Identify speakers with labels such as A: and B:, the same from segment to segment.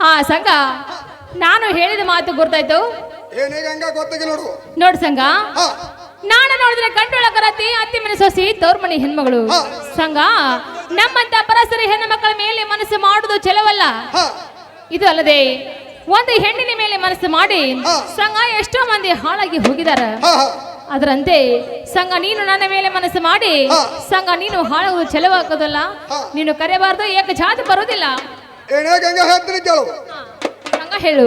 A: ಹಾ ಸಂಘ ನಾನು ಹೇಳಿದ ಮಾತು ಗುರ್ತಾಯ್ತು
B: ಏನೇ ಗಂಗಾ ಗೊತ್ತಾಗಿಲ್ಲ ನೋಡು.
A: ನೋಡ್ ಸಂಘ. ನಾನು ನೋಡಿದ್ರೆ ಗಂಡೊಳ ಕರತಿ ಅತ್ತಿ ಮನೆ ಸೊಸಿ ತೋರ್ಮನಿ ಹೆಣ್ಮಗಳು. ಸಂಘ ನಮ್ಮಂತ ಪರಸರಿ ಹೆಣ್ಣು ಮಕ್ಕಳ ಮೇಲೆ ಮನಸ್ಸು ಮಾಡುದು ಚಲವಲ್ಲ? ಇದು ಅಲ್ಲದೆ ಒಂದು ಹೆಣ್ಣಿನ ಮೇಲೆ ಮನಸ್ಸು ಮಾಡಿ. ಸಂಘ ಎಷ್ಟೋ ಮಂದಿ ಹಾಳಾಗಿ ಹೋಗಿದಾರ ಅದರಂತೆ ಸಂಘ ನೀನು ನನ್ನ ಮೇಲೆ ಮನಸ್ಸು ಮಾಡಿ. ಸಂಘ ನೀನು ಹಾಳಾಗುದು ಚೆಲವಾಗೋದಲ್ಲ?
B: ಹಾ.
A: ನೀನು ಕರೆಯಬಾರ್ದು ಏಕ ಜಾತಿ ಬರೋದಿಲ್ಲ
B: ಏನೇ ಗಂಗಾ ಹೇಳ್ತೀನಿ ಕೇಳು
A: ಸಂಘ ಹೇಳು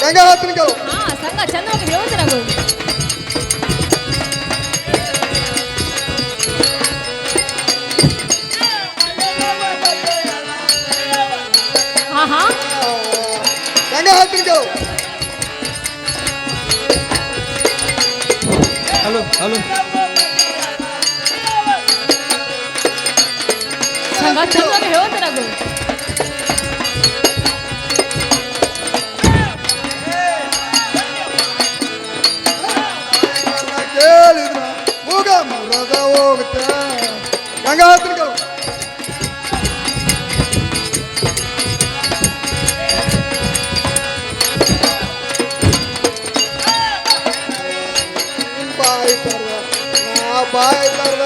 B: ಗಂಗಾ ಹೇಳ್ತೀನಿ ಕೇಳು
A: ಹಾ ಸಂಘ ಚೆನ್ನಾಗಿ ಹೇಳುದು ನಾವು ಹಾ ಹಾ
B: ಗಂಗಾ ಹೇಳ್ತೀನಿ ಕೇಳು
C: ಹಲೋ ಹಲೋ.
A: ಸಂಘ ನಾವು
B: ಮರದ ಹೋಗುತ್ತ ಗಂಗಾ ಹೇಳ್ತೀನಿ ಕೇಳು ಬಾಯಿ ತರ್ದ ನಾ ಬಾಯಿ ತರ್ದ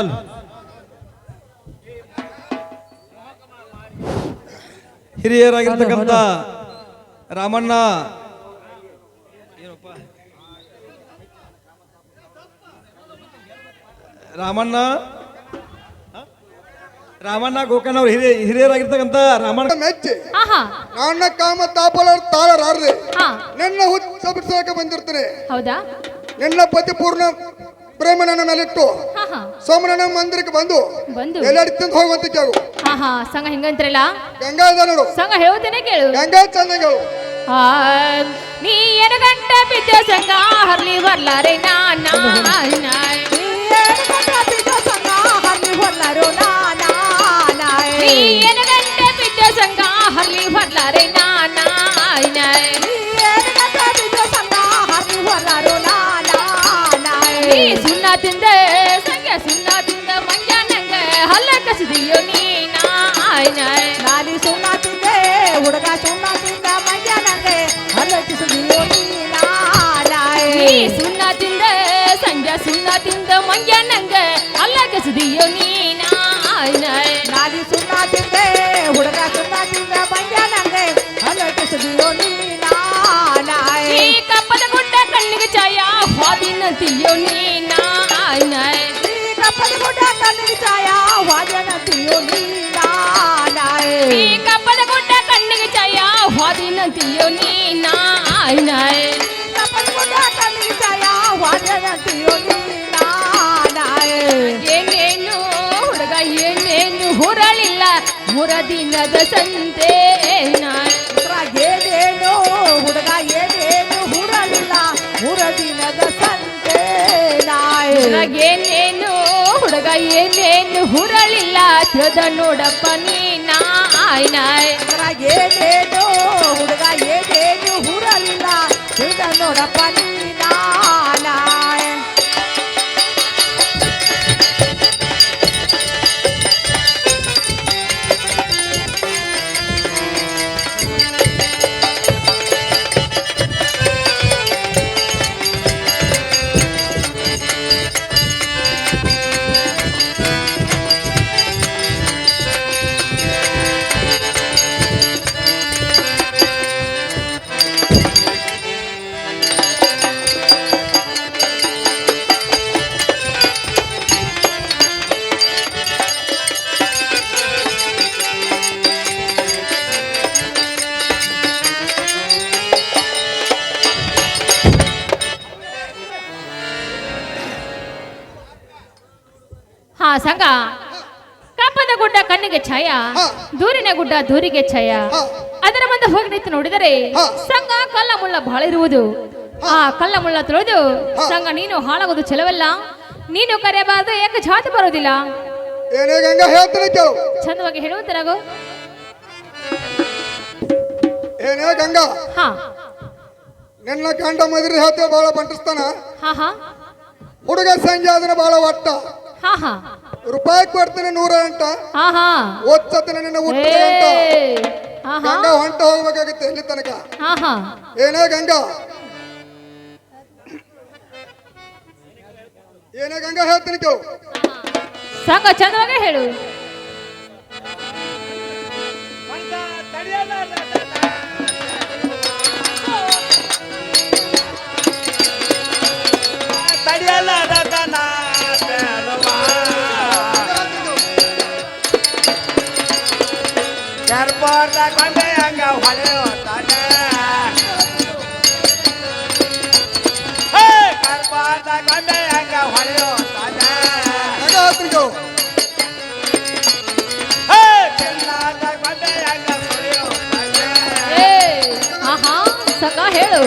C: ಹಲೋ ಹಿರಿಯರಾಗಿರ್ತಕ್ಕಂಥ ರಾಮಣ್ಣ? ರಾಮಣ್ಣ. ರಾಮಣ್ಣ ಗೋಕರ್ಣ ಅವ್ರ ಹಿರಿಯ ಹಿರಿಯರಾಗಿರ್ತಕ್ಕಂಥ ರಾಮಣ್ಣ.
B: ಮೆಚ್ಚಿ ನನ್ನ ಕಾಮ ತಾಪಲ ತಾಳರಾರ್ರಿ.
A: ಹಾ.
B: ನಿನ್ನ ಹುಚ್ಚ ಬಿಡಿಸೋಕೆ ಬಂದಿರ್ತೀನಿ.
A: ಹೌದಾ?
B: ನಿನ್ನ ಪತಿ ಪೂರ್ಣ ಪ್ರೇಮ ನನ್ನ ಮೇಲಿಟ್ಟು
A: ಹಾ ಹಾ.
B: ಸೋಮನನ್ನ ಮಂದಿರಕ್ಕೆ ಬಂದು
A: ಬಂದು.
B: ಎಲ್ಲಾಡಿ ತಿಂದು ಹೋಗುವಂತ ಕೇಳು.
A: ಹಾ ಹಾ. ಸಂಘ ಹಿಂಗಂತ್ರಲ್ಲ
B: ಗಂಗಾ ನೋಡು.
A: ಸಂಘ ಹೇಳ್ತೇನೆ ಕೇಳು.
B: ಗಂಗಾ ಚಂದ ಕೇಳು.
A: ನೀ ನೀ ಗಂಟೆ ಬಿದ್ದ ಸಂಘ? ಹರ್ಲಿ ಬರ್ಲಾರೆ ನಾನ ನೀ ಎಡಗಂಟ ಬಿದ್ದ ಸಂಘ? ಹರ್ಲಿ ಬರ್ಲಾರೆ ನಾನ ನೀ ಸುಣ್ಣ ತಿಂದ ಸಂಘ ಸುಣ್ಣ ತಿಂದ ಮಂಜ ನಂಗ ಹಲ್ಲ ಕಸಿದಿಯೋ ನೀನ
D: ನಾಲಿ ಸುಣ್ಣ ತಿಂದೆ ಹುಡುಗ ಸುಣ್ಣ ತಿಂದ ಮಂಡ್ಯ ನಂಗೆ ಹಲಕಿಸಿದೆಯೋ
A: ನೀ ಸುಣ್ಣ ತಿಂದ ಸಂಜ ಸುಣ್ಣ ತಿಂದ ಮಂಜ ನಂಗ ಹಲ್ಲ ಕಸಿದಿಯೋ ನೀನ
D: ನಾಲಿ
A: ಹಾದಿನಂತಿಯೋ ನೀನ
D: ಕಪ್ಪದ ಗುಡ್ಡ ಕಣ್ಣಿಗೆ ಛಾಯ ವಾದನತಿಯೋ
A: ಈ ಕಪ್ಪದ ಗುಡ್ಡ ಕಣ್ಣಿಗೆ ಛಾಯ ಹಾದಿನಂತಿಯೋ ನೀನ
D: ಕಪ್ಪದ ಗುಡ್ಡ ಕಣ್ಣಿಗೆ जे ವಾದನತಿಯೋ
A: ಏನೇನು ಹುಡುಗ ಏನೇನು ಹುರಳಿಲ್ಲ ಮುರ ದಿನದ ಸಂತೆ
D: ಏನೇನು ಹುಡುಗ ಏನೇನು ಹುರಳಿಲ್ಲ ಮೂರ ದಿನದ ಸಂತೆ ನಾಯ್
A: ಏನೇನು ಹುಡುಗ ಏನೇನು ಹುರಳಿಲ್ಲ ತಿಳಿದ ನೋಡಪ್ಪ ನೀನ?
D: ಏನೇನು ಹುಡುಗ ಏನೇನು ಹುರಲಿಲ್ಲ ಇದ ನೋಡಪ್ಪ ನೀ
C: ಹಾ ಸಂಘ ಕಪ್ಪದ ಗುಡ್ಡ ಕಣ್ಣಿಗೆ ಛಾಯ. ದೂರಿನ ಗುಡ್ಡ ದೂರಿಗೆ ಛಾಯ. ಅದರ ಮುಂದೆ ಹೋಗಿ ನಿಂತು ನೋಡಿದರೆ. ಸಂಘ ಕಲ್ಲ ಮುಳ್ಳ ಬಹಳ ಇರುವುದು ಆ ಕಲ್ಲ ಮುಳ್ಳ ತೊಳೆದು. ಸಂಘ ನೀನು ಹಾಳಾಗೋದು ಚೆಲವಲ್ಲ ನೀನು ಕರೆಯಬಾರದು ಯಾಕೆ ಜಾತಿ ಬರೋದಿಲ್ಲ ಚಂದವಾಗಿ ಹೇಳುವಂತರಾಗು
B: ಏನೇ ಗಂಗಾ
C: ಹಾ
B: ನಿನ್ನ ಕಂಡ ಮದ್ರಿ ಹೇಳ್ತೇವೆ ಬಾಳ ಬಂಟಿಸ್ತಾನ
C: ಹಾ ಹಾ
B: ಹುಡುಗ ಸಂಜೆ ಆದ್ರೆ ಬಹಳ ಒಟ್ಟ
C: ಹಾ ಹಾ.
B: ರೂಪಾಯಿ ಕೊಡ್ತೀನಿ ನೂರ ಅಂತ.
C: ಹಾ ಹಾ.
B: ಒಚ್ಚತ್ತಿನ ನಿನ್ನ ಹುಟ್ಟಿದ
C: ಅಂತ. ಹಾ ಹಾ.
B: ಗಂಗಾ ಹೊಂಟ ಹೋಗ್ಬೇಕಾಗತ್ತೆ ಎಲ್ಲಿ ತನಕ?
C: ಹಾ ಹಾ.
B: ಏನೇ ಗಂಗಾ? ಏನೇ ಗಂಗಾ ಹೇಳ್ತೀನಿ ಕೇಳು.
C: ಸಾಕ ಚಂದವಾಗಿ ಹೇಳು.
B: ಗಂಗಾ ಹೇಳ್ತೀನಿ ಕೇಳು
C: ಏ ಹಾ ಹಾ ಸಂಘ ಹೇಳು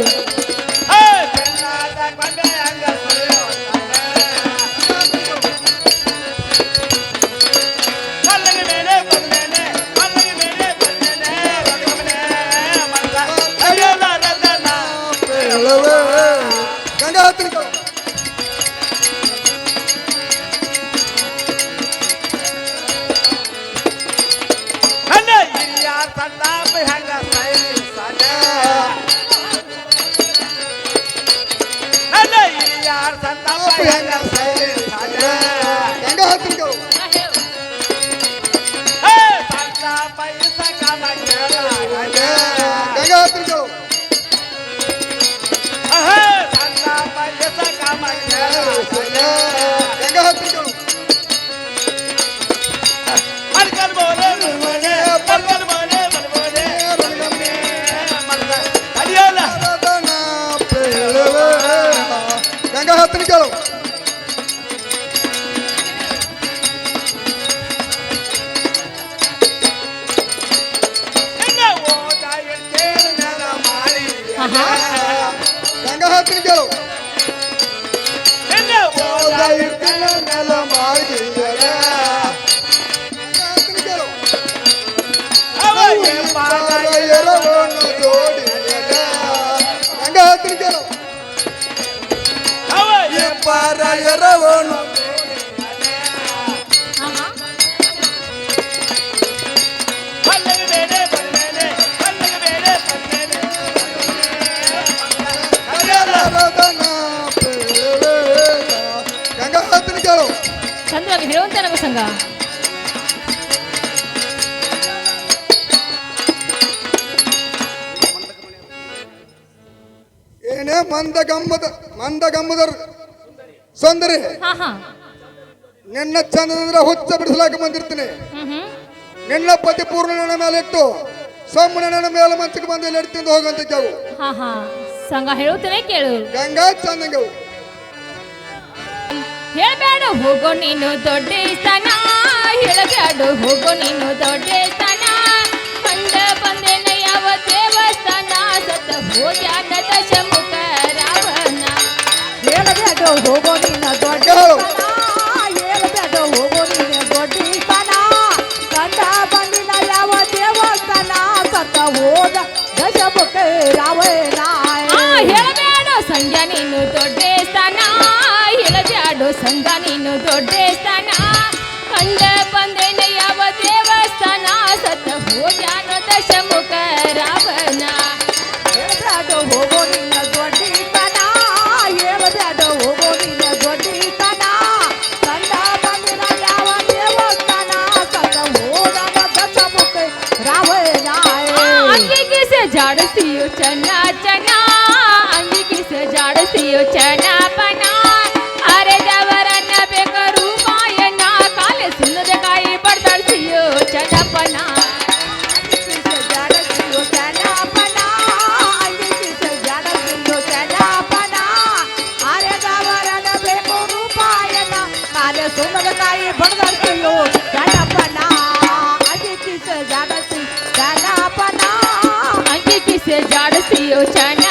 B: ಎರವನ್ನು
C: ಹಾ ಹಾ
B: ರತನ ಹೇಳುವೆ. ಗಂಗಾ ಹೇಳ್ತೀನಿ ಕೇಳು
C: ಚಂದವಾಗಿ ಹೇಳುವಂತರಾಗು ಸಂಘ
B: ಏನೇ ಮಂದ ಗಮ್ಮದ ಮಂದ ಗಮ್ಮದರ್ ಸುಂದರಿ
C: ಹಾ ಹಾ.
B: ನಿನ್ನ ಚಂದ್ರ ಹುಚ್ಚ ಬಿಡಿಸಲಾಕ ಬಂದಿರ್ತೀನಿ. ನಿನ್ನ ಪತಿ ಪೂರ್ಣ ನನ್ನ ಮೇಲೆ ಇಟ್ಟು ಸೊಮ್ಮನ ನನ್ನ ಮೇಲೆ ಮಂಚಕ್ಕೆ ಬಂದು ಇಲ್ಲಿ ತಿಂದು ಹೋಗಂತ ಕೇಳು
C: ಹಾ ಹಾ. ಸಂಘ ಹೇಳುತ್ತೇನೆ ಕೇಳು.
B: ಗಂಗಾ ಚಂದಂಗವು.
C: ಹೇಳಬೇಡ ಹೋಗೋ ನೀನು ದೊಡ್ಡ ಸ್ಥಾನ. ಹೇಳಬೇಡ ಹೋಗೋ ನೀನು ದೊಡ್ಡ ಸ್ಥಾನ. ಕಂಡ ಬಂದೇನ ಯಾವ ದೇವಸ್ಥಾನ? ಸತ್ತ ಹೋಗ್ಯಾನ ದಶಮುಖ ರಾವಣ.
D: ಹೇಳಬೇಡ ಹೋಗೋ
A: ದೊಡ್ಡೇಸ್ತನ ಕಂಡ ಬಂದೇನ ಯಾವ ದೇವಸ್ಥಾನ ಸತ್ತ ಹೋಗ್ಯಾನೋ ದಶಮುಖ ರಾವಣ
D: ಹೇಳ್ಬ್ಯಾಡೋ ಹೋಗೋ ನಿನ್ನ ದೊಡ್ಡಿತನ ಹೇಳ್ಬ್ಯಾಡೋ ಹೋಗೋ ನಿನ್ನ ದೊಡ್ಡಿತನ ಕಂಡ ಬಂದಿನ ಯಾವ ದೇವಸ್ಥಾನ ಸತ್ತ ಹೋದನ ದಶಮುಖ ರಾವಣ
A: ಅಂಗಿಗೆ ಜಾಡಿಸಿಯೋ ಚೆನ್ನ ছিল চান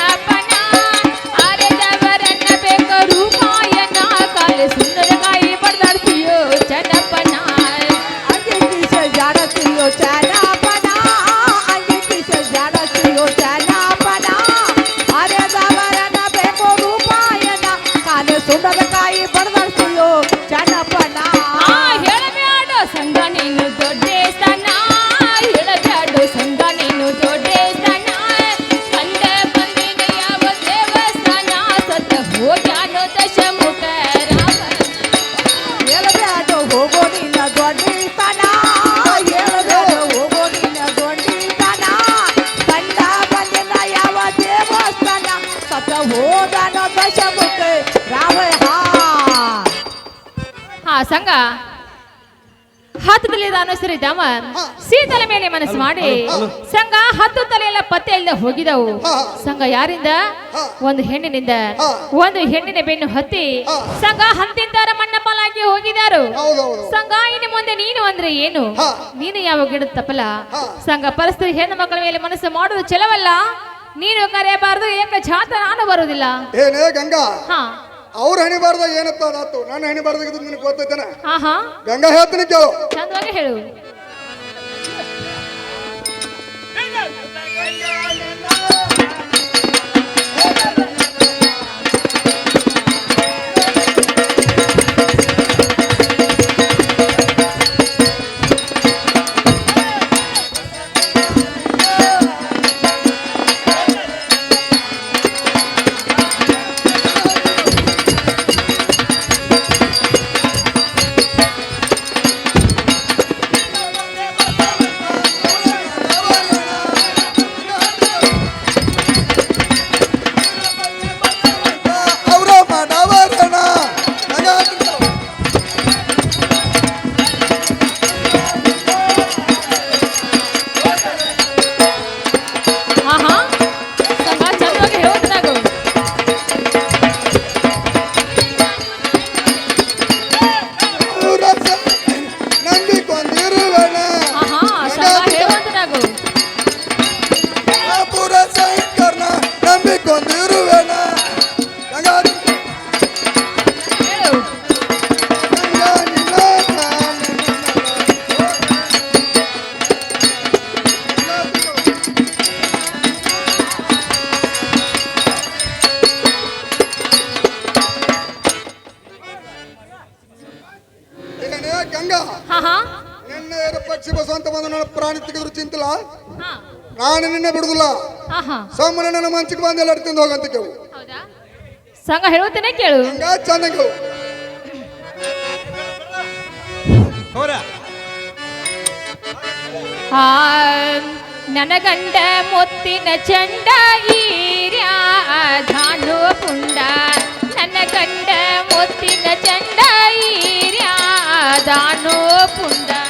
A: ಸಂಘ. ಹತ್ತದಲ್ಲಿ ಅನುಸರಿ ದಾಮ ಸೀತಲ ಮೇಲೆ ಮನಸ್ಸು ಮಾಡಿ. ಸಂಘ ಹತ್ತು ತಲೆಯೆಲ್ಲ ಪತ್ತೆ ಇಲ್ಲದೆ ಹೋಗಿದವು. ಸಂಘ ಯಾರಿಂದ? ಒಂದು ಹೆಣ್ಣಿನಿಂದ. ಒಂದು ಹೆಣ್ಣಿನ ಬೆನ್ನು ಹತ್ತಿ. ಸಂಘ ಹಂತಿಂದಾರ ಮಣ್ಣ ಪಾಲಾಗಿ ಹೋಗಿದಾರು. ಸಂಘ ಇನ್ನು ಮುಂದೆ ನೀನು ಅಂದ್ರೆ ಏನು. ನೀನು ಯಾವ ಗಿಡ ತಪ್ಪಲ. ಸಂಘ ಪರಿಸ್ಥಿತಿ ಹೆಣ್ಣು ಮಕ್ಕಳ ಮೇಲೆ ಮನಸ್ಸು ಮಾಡೋದು ಚಲವಲ್ಲ ನೀನು ಕರೆಯಬಾರದು ಏಕ ಜಾತ ನಾನು ಬರುವುದಿಲ್ಲ
B: ಏನೇ ಗಂಗಾ.
A: ಹಾ.
B: ಅವ್ರ ಹಣಿಬಾರ್ದಾಗ ಏನಪ್ಪ ಅದಾತು? ನನ್ನ ಹಣಿಬಾರ್ದಾಗ ನಿನಗೆ ಗೊತ್ತೈತೇನ? ಗಂಗಾ ಹೇಳ್ತೀನಿ ಕೇಳು.
A: ಚಂದವಾಗಿ ಹೇಳು.
B: ನಿನ್ನೆ ಬಿಡುದಿಲ್ಲ.
A: ಹಾ ಹಾ
B: ಸಾಮಾನ್ಯ ನಮ್ಮ ಮಂಚಕ್ಕೆ ಬಂದ ಎಲ್ಲ ತಿಂದು ಹೋಗಂತ ಕೇಳು.
A: ಹೌದಾ? ಸಂಘ ಹೇಳುತ್ತೇನೆ ಕೇಳು.
B: ಹಂಗ ಚಂದ ಕೇಳು.
C: ಹೋರ
A: ಆ ನನ್ನ ಗಂಡ ಮುತ್ತಿನ ಚಂಡ ಈರ್ಯಾ ಧಾನು ಪುಂಡ ನನ್ನ ಗಂಡ ಮುತ್ತಿನ ಚಂಡ ಈರ್ಯಾ ದಾನು ಪುಂಡ
D: ನನಗಂಡೆ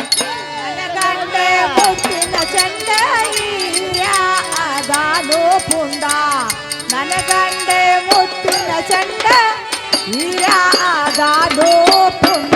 D: ಚಂಡ ಈರ್ಯಾ ಅದಾನು ಪುಂಡ. ನನಗಂಡೆ ಮುತ್ತಿನ ಚಂಡ ಈರ್ಯಾ ಅದಾನು ಪುಂಡ.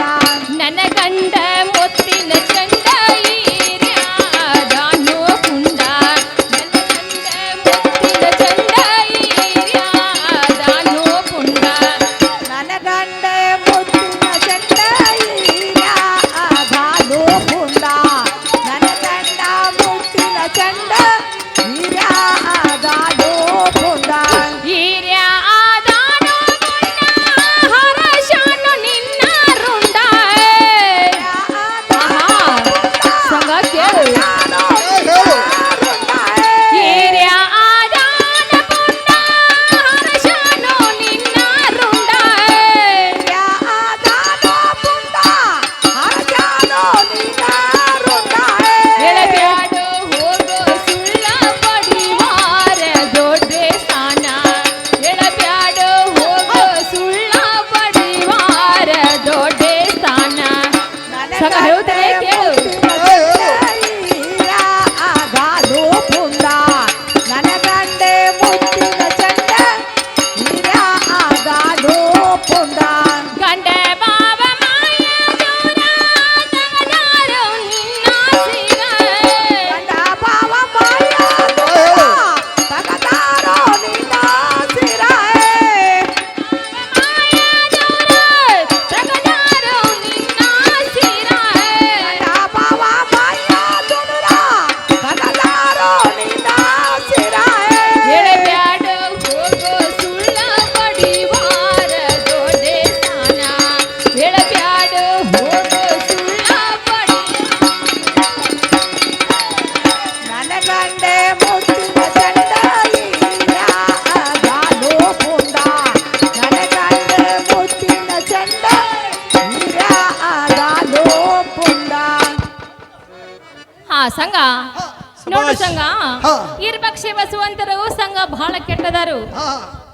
A: ಇರ್ಪಕ್ಷೆ ಬಸವಂತರು ಸಂಘ ಬಹಳ ಕೆಟ್ಟದಾರು.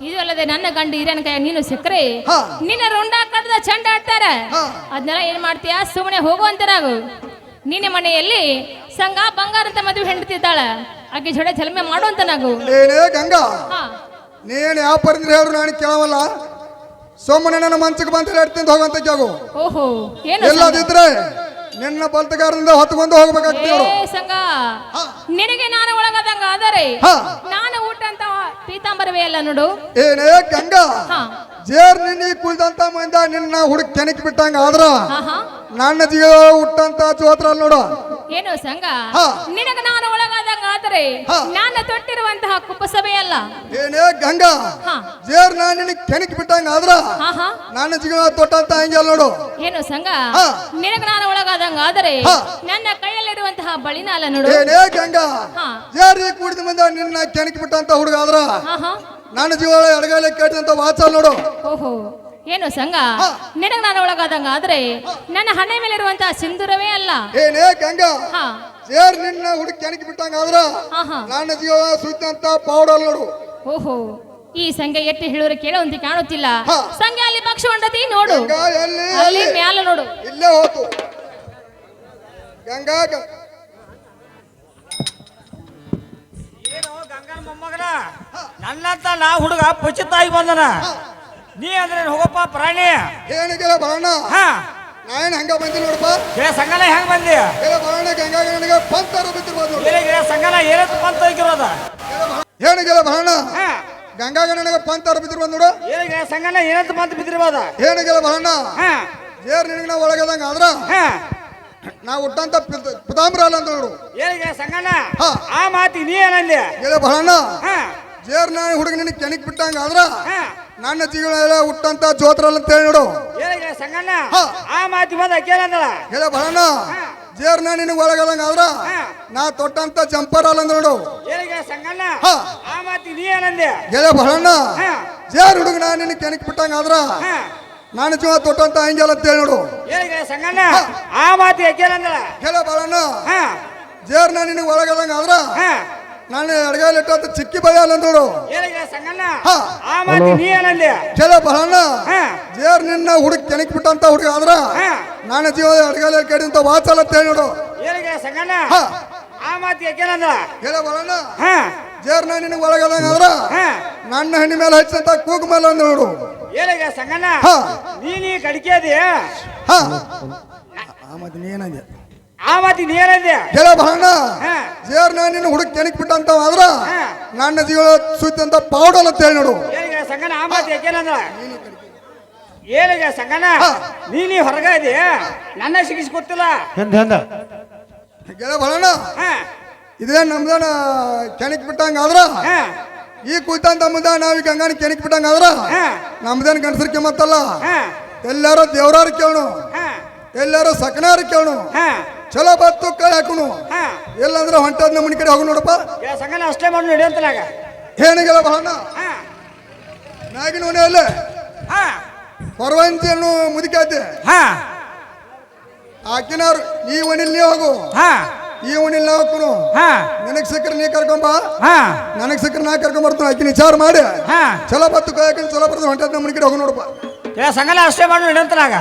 A: ಇದು ಅಲ್ಲದೆ ನನ್ನ ಗಂಡ ಹಿರಿಯನ ಕೈ ನೀನು ಸಿಕ್ಕರೆ. ನಿನ್ನ ರುಂಡ ಕಡ್ದ ಚಂಡ ಆಡ್ತಾರ. ಅದನ್ನೆಲ್ಲ ಏನ್ ಮಾಡ್ತೀಯ? ಸುಮ್ಮನೆ ಹೋಗುವಂತರಾಗು ನಿನ್ನ ಮನೆಯಲ್ಲಿ ಸಂಘ ಬಂಗಾರ ಅಂತ ಮದುವೆ ಹೆಂಡತಿದ್ದಾಳ. ಆಕೆ ಜೋಡೆ ಜಲಮೆ ಮಾಡುವಂತ
B: ನಾಗು ಗಂಗಾ. ನೀನ್ ಯಾವ ಪರಿದ್ರೆ ಹೇಳು ನಾನು ಕೇಳವಲ್ಲ. ಸೋಮಣ್ಣ ನನ್ನ ಮಂಚಕ್ಕೆ ಬಂತ ಹೇಳ್ತೀನಿ ಹೋಗುವಂತ ಜಾಗು
A: ಓಹೋ ಏನು?
B: ನಿನ್ನ ಬಲ್ತಗಾರದಿಂದ ಹೊತ್ಕೊಂಡು ಹೋಗ್ಬೇಕಾಗ್ತದೆ
A: ಏ ನಿನಗೆ ನಾನು ಒಳಗಾದಂಗ ಆದರೆ
B: ಹಾ.
A: ನಾನು ಊಟ ಅಂತ ಪೀತಾಂಬರವೇ ಅಲ್ಲ ನೋಡು.
B: ಏನೇ ಗಂಗಾ
A: ಹಾ.
B: ಜೇರ್ ನಿನ್ನ ಕುಳಿದಂತ ಮಂದ ನಿನ್ನ ಹುಡುಕ್ ಕೆನಕ್ ಬಿಟ್ಟಂಗ ಆದ್ರ ನನ್ನ ಜೀವ ಹುಟ್ಟಂತ ಚೋತ್ರ ಅಲ್ ನೋಡು.
A: ಏನು
B: ಹಾ.
A: ನಿನಗ ನಾನು ಒಳಗಾದಂಗ ಆದರೆ
B: ನನ್ನ
A: ನಾನು ತೊಟ್ಟಿರುವಂತಹ ಕುಪ್ಪಸಭೆ ಅಲ್ಲ
B: ಏನೇ ಗಂಗಾ ಜೇರ್ ನಾನು ನಿನ್ನ ಕೆನಕ್ ಬಿಟ್ಟಂಗ ಆದ್ರ ನನ್ನ ಜೀವ ತೊಟ್ಟಂತ ಹಂಗೆ ನೋಡು.
A: ಏನು ಸಂಘ
B: ನಿನಗೆ
A: ನಿನಗ ನಾನು ಒಳಗಾದಂಗ ಆದರೆ ನನ್ನ ಕೈಯಲ್ಲಿರುವಂತಹ ಬಳಿನ ಅಲ್ಲ ನೋಡು.
B: ಏನೇ ಗಂಗಾ. ಜೇರ್ ಕೂಡಿದ ಮಂದ ನಿನ್ನ ಕೆನಕ್ ಬಿಟ್ಟಂತ ಹುಡುಗ ಆದ್ರ ನನ್ನ ಜೀವ ಎಡಗಾಲ ಕೇಟಿದಂತ ವಾಚಲ್ ನೋಡು.
A: ಓಹೋ. ಏನು ಸಂಘ
B: ನಿನಗೆ
A: ನಿನಗ ನಾನು ಒಳಗಾದಂಗ ಆದ್ರೆ ನನ್ನ ಹಣೆ ಮೇಲಿರುವಂತಹ ಸಿಂಧೂರವೇ ಅಲ್ಲ.
B: ಏನೇ ಗಂಗಾ ಜೇರ್ ನಿನ್ನ ಹುಡುಕ್ ಕೆಣಕಿ ಬಿಟ್ಟಂಗ ಆದ್ರ
A: ಹಾ ಹಾ
B: ನನ್ನ ಜೀವ ಸುತ್ತಂತ ಪೌಡರ್ ನೋಡು.
A: ಓಹೋ ಈ ಸಂಘ ಎಟ್ಟಿ ಹೇಳೋರು ಕೇಳುವಂತೆ ಕಾಣುತ್ತಿಲ್ಲ.
B: ಹಾ.
A: ಸಂಘ ಅಲ್ಲಿ ಪಕ್ಷ ಹೊಂಡತಿ ನೋಡು.
B: ಗಂಗಾ ಎಲ್ಲಿ
A: ಅಲ್ಲಿ
B: ಎಲ್ಲಿ?
A: ಮ್ಯಾಲ ನೋಡು.
B: ಇಲ್ಲೇ ಹೋತು. ಗಂಗಾ ಗ-
C: ಏನು ಗಂಗಾ ಮೊಮ್ಮಗನ? ನನ್ನಂತ ನಾ ಹುಡುಗ ಪಚಿತಾಗಿ ಬಂದನ. ನೀ ಅಂದ್ರೆ ಹೋಗಪ್ಪ ಪ್ರಾಣಿ.
B: ಏನಿಗೆಲ್ಲ ಬಾಣ?
C: ಹಾ.
B: ನಾ ಏನ್ ಹಂಗ ಬಂದಿ ನೋಡಪ್ಪ.
C: ಏ ಸಂಗಲ ಹೆಂಗ್ ಬಂದಿ?
B: ಏ ಬಾಣ ಗಂಗಾ ಗಣನಿಗೆ ಪಂತರ ಏ ನೋಡು.
C: ಏ ಸಂಗಲ ಏನತ್ತು ಪಂತ ಹೋಗಿರೋದ?
B: ಏನಿಗೆಲ್ಲ ಬಾಣ ಗಂಗಾ ಗಣನಿಗೆ ಪಂತರ ಬಿದ್ದಿರ್ಬೋದು ನೋಡು.
C: ಏನಿಗೆ ಸಂಗಲ ಏನಂತ ಪಂತ ಬಿದ್ದಿರ್ಬೋದ?
B: ಏನಿಗೆಲ್ಲ ಬಾಣ?
C: ಹಾ.
B: ಏರ್ ನಿನಗೆ ನಾವು ಒಳಗದಂಗ ಆದ್ರ
C: ಹಾ.
B: ನಾ ಹುಟ್ಟಂತ ಪಿತ- ಪಿತಾಂಬರ ಅಲ್ಲ ಅಂತ ನೋಡು.
C: ಏನಿಗೆ
B: ಸಂಗಣ್ಣ.
C: ಆ ಮಾತಿಗೆ ನೀ ಏನಂದಿ?
B: ಏಳ ಬಾಣ? ಜೇರ್ ನಾಯಿ ಹುಡುಗ ನಿನಗೆ ಕೆಣಕ್ ಬಿಟ್ಟಂಗ ಆದ್ರ ನನ್ನ ಜೀವನ ಎಲ್ಲ ಹುಟ್ಟಂತ ಜೋತ್ರ ಅಲ್ಲ ಅಂತ ಹೇಳಿ ನೋಡು. ಹಾ.
C: ಆ ಮಾತಿ ಬಂದ ಕೇಳಂದಳ?
B: ಹೇಳ ಬರಣ್ಣ. ಜೇರ್ ನಾ ನಿನಗೆ ಒಳಗದಂಗ ಆದ್ರ ನಾ ತೊಟ್ಟಂತ ಜಂಪರ್ ಅಲ್ಲ ನೋಡು.
C: ಏನಿಗೆ
B: ಸಂಗಣ್ಣ.
C: ಆ ಮಾತಿ ನೀ ಏನಂದೆ?
B: ಹೇಳ
C: ಬರಣ್ಣ.
B: ಜೇರ್ ಹುಡುಗ ನಾ ನಿನಗೆ ಕೆಣಕ್ ಬಿಟ್ಟಂಗ ಆದ್ರ? ನಾನು ಜೀವ ತೊಟ್ಟಂತ ಹಂಗೆಲ್ಲ ಅಂತ ಹೇಳಿ ನೋಡು.
C: ಏನಿಗೆ ಸಂಗಣ್ಣ ಆ ಮಾತಿ ಕೇಳಂದಳ?
B: ಹೇಳ ಬರಣ್ಣ.
C: ಹಾ.
B: ಜೇರ್ ನಾ ನಿನಗೆ ಒಳಗದಂಗ ಆದ್ರ?
C: ಹಾ.
B: ನಾನು ಎಡಗಾಲ ಇಟ್ಟಂತ ಚಿಕ್ಕಿ ಬಯ ಅಲ್ಲ ಅಂತ ನೋಡು.
C: ಏನಿಗೆ ಸಂಗನ
B: ಹಾ.
C: ಆ ಮಾತಿ ನೀ ಏನಂದಿ
B: ಹೇಳ ಬಾಳಣ್ಣ
C: ಹಾ.
B: ಜೇರ್ ನಿನ್ನ ಹುಡುಗ ಕೆಣಕ್ ಬಿಟ್ಟಂತ ಹುಡುಗ ಆದ್ರ ನಾನು ಜೀವ ಅಡಗಾಲ ಕೆಡಿಂತ ವಾಚಲ ಅಂತ ಹೇಳಿ ನೋಡು. ಹೇಳ
C: ಹಾ.
B: ಜೇರ್ ನಾ ನಿನಗೆ ಒಳಗದಂಗ ಆದ್ರ
C: ಹಾ.
B: ನನ್ನ ಹೆಣ್ಣಿ ಮೇಲೆ ಹಚ್ಚಂತ ಕೂಗು ಮೇಲೆ ಅಂದ ನೋಡು.
C: ಏನಿಗೆ ಸಂಗನ
B: ಹಾ.
C: ನೀ ನೀ ಕಡಿಕೆ ಅದಿ
B: ಹಾ ಆ ಮತ್ತೆ ನೀನಂದೆ
C: ಆ ಮಾತಿ ನೀ
B: ಹೇಳೋ
C: ಹಾ.
B: ಜೇರ್ ನಾ ನಿನ್ನ ಹುಡುಕ್ ಕೆಣಕ್ ಬಿಟ್ಟಂತ ಆದ್ರ
C: ಹಾ.
B: ನನ್ನ ಜೀವ ಸುತ್ತಂತ ಪೌಡರ್ ಅಂತ ಹೇಳಿ ನೋಡು.
C: ಏನಿಗೆ ಸಂಗನ ಆ ಮಾತಿ ಕೇಳಂದಳ ಏನಿಗೆ ಸಂಗನ
B: ನೀನಿ
C: ನೀ ನೀ ಹೊರಗ ಅದಿ ನನ್ನ ಸಿಗಿಸ್ ಗೊತ್ತಿಲ್ಲ
E: ಹಿಂದ ಹಿಂದ
B: ಗೆಳ ಬಾಳಣ್ಣ
C: ಹಾ.
B: ಇದೇ ನಮ್ದನ ಕೆಣಕ್ ಬಿಟ್ಟಂಗ ಆದ್ರ ಈ ಕುಯ್ತಂತ ಮುಂದ ನಾವ್ ಈಗ ಗಂಗಾನ ಕೆಣಕ್ ಬಿಟ್ಟಂಗ ಆದ್ರ
C: ಹಾ.
B: ನಮ್ದೇನ್ ಗಂಡಸರ್ ಕೆಮ್ಮತ್ತಲ್ಲ?
C: ಹಾ.
B: ಎಲ್ಲಾರು ದೇವ್ರಾರು ಕೇಳೋ
C: ಹಾ.
B: ಎಲ್ಲಾರು ಸಕನಾರ ಕೇಳನು
C: ಹಾ.
B: ಚಲೋ ಬತ್ತು ಕೈ ಹಾಕುನು
C: ಹಾ.
B: ಎಲ್ಲಂದ್ರೆ ಹೊಂಟದ್ ನಮ್ಮ ಕಡೆ ಹೋಗು ನೋಡಪ್ಪ.
C: ಏ ಸಂಗನ ಅಷ್ಟೇ ಮಾಡಿ ನಡೆಯಂತನಾಗ
B: ಏನಿಗೆಲ್ಲ ಬಹಳ
C: ಹಾ.
B: ನಾಗಿನ ಮನೆ ಅಲ್ಲ.
C: ಹಾ.
B: ಹೊರವಂತಿಯನ್ನು
C: ಹಾ.
B: ಆಕಿನವ್ರು ಈ ಒಣಿಲ್ ನೀ ಹೋಗು.
C: ಹಾ.
B: ಈ ಒಣಿಲ್ ನಾ ಹೋಗ್ನು
C: ಹಾ.
B: ನಿನಗ್ ಸಿಕ್ಕರೆ ನೀ ಕರ್ಕೊಂಬ.
C: ಹಾ.
B: ನನಗ್ ಸಿಕ್ಕರೆ ನಾ ಕರ್ಕೊಂಡ್ ಬರ್ತೀನಿ ಆಕಿನ ವಿಚಾರ ಮಾಡಿ.
C: ಹಾ.
B: ಚಲೋ ಬತ್ತು ಕೈ ಹಾಕೊಂಡು ಚಲೋ ಬರ್ತದೆ ಹೊಂಟದ್ ಕಡೆ ಹೋಗು ನೋಡಪ್ಪ.
C: ಏ ಸಂಗನ ಅಷ್ಟೇ ಮಾಡಿ ನಡೆಯಂತನಾಗ